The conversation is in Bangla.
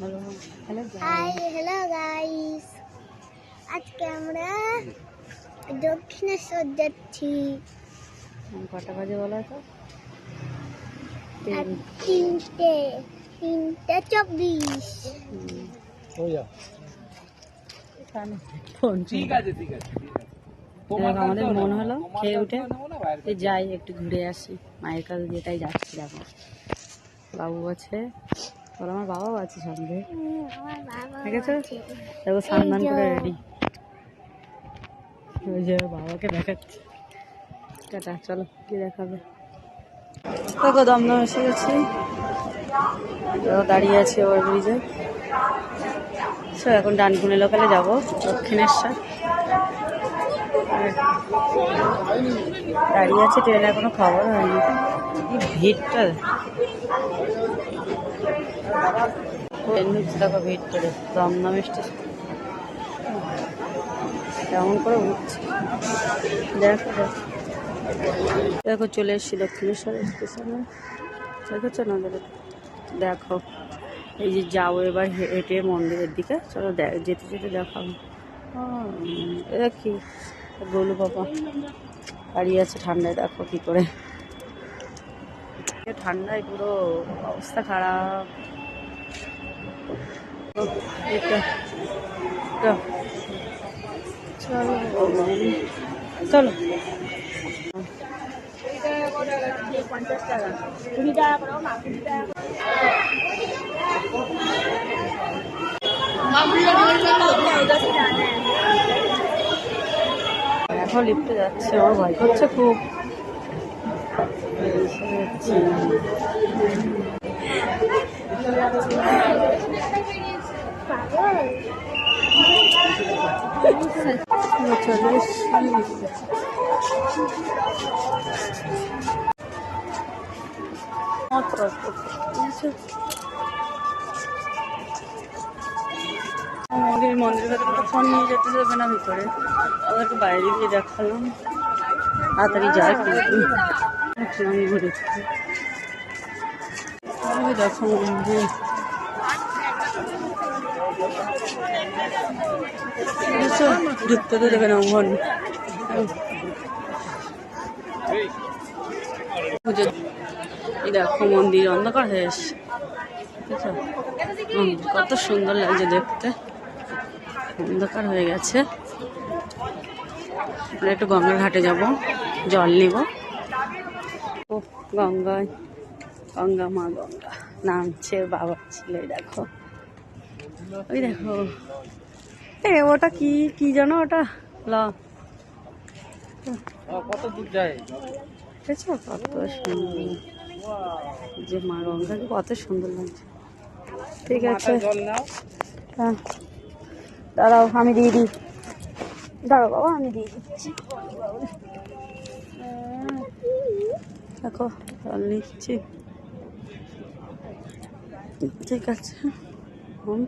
বলো হ্যালো হাই হ্যালো গাইস আজকে আমরা দক্ষিণেশ্বর যাচ্ছি। কটা বাজে বলো তো? তিনটে তিনটে চব্বিশ। আমাদের মন হলো। খেয়ে উঠে। যাই একটু ঘুরে আসি। মায়ের কাছে দিয়ে তাই যাচ্ছি দেখো। বাবু আছে। বলো আমার বাবাও আছে সঙ্গে ঠিক আছে। দেখো সান্দান করে রেডি। ওই যে বাবাকে দেখাচ্ছি। টাটা চলো কি দেখাবে। দেখো দমদম এসে গেছি। দাঁড়িয়ে আছি ওভার ব্রিজে সো এখন ডানকুনি লোকালে যাব দক্ষিণেশ্বর। দাঁড়িয়ে আছে ট্রেনে এখনও খবর হয়নি। ভিড়টা। দেখো ভিড় করে দমদম স্টেশন কেমন করে উঠছে। দেখো দেখো। চলে এসেছি দক্ষিণেশ্বর স্টেশনে। দেখেছ না দেখো? এই যে যাব এবার হেঁটে মন্দিরের দিকে। চলো দেখ যেতে যেতে দেখাবো এটা কি? গোলু বাবা। দাঁড়িয়ে আছে ঠান্ডায়, দেখো কি করে। ঠান্ডায় পুরো অবস্থা খারাপ। চলো। এখন লিফটে যাচ্ছে আমার ভয় করছে খুব। মন্দির মন্দিরের ভেতরে ফোন নিয়ে যেতে দেবে না ভিতরে। ওদেরকে বাইরে গিয়ে দেখালাম। তাড়াতাড়ি যায় কিন্তু। ওই দেখো? ঢুকতে তো দেবে দেখো মন্দির অন্ধকার হয়ে? হুম, কত সুন্দর লাগছে দেখতে। অন্ধকার হয়ে গেছে। আমরা একটু গঙ্গার ঘাটে যাব জল নিব। গঙ্গায়। গঙ্গা মা গঙ্গা। নামছে বাবা ছিল দেখো। ওই দেখো। এ ওটা কি কি জানো ওটা? ল। কত দূর যায়? দেখেছ? কত সুন্দর। যে মা গঙ্গাকে কত সুন্দর লাগছে। ঠিক আছে। হ্যাঁ। দাঁড়াও আমি দিয়ে দিই। দাঁড়াও বাবা আমি দিয়ে দিচ্ছি। দেখো জল নিচ্ছি। ঠিক আছে হুম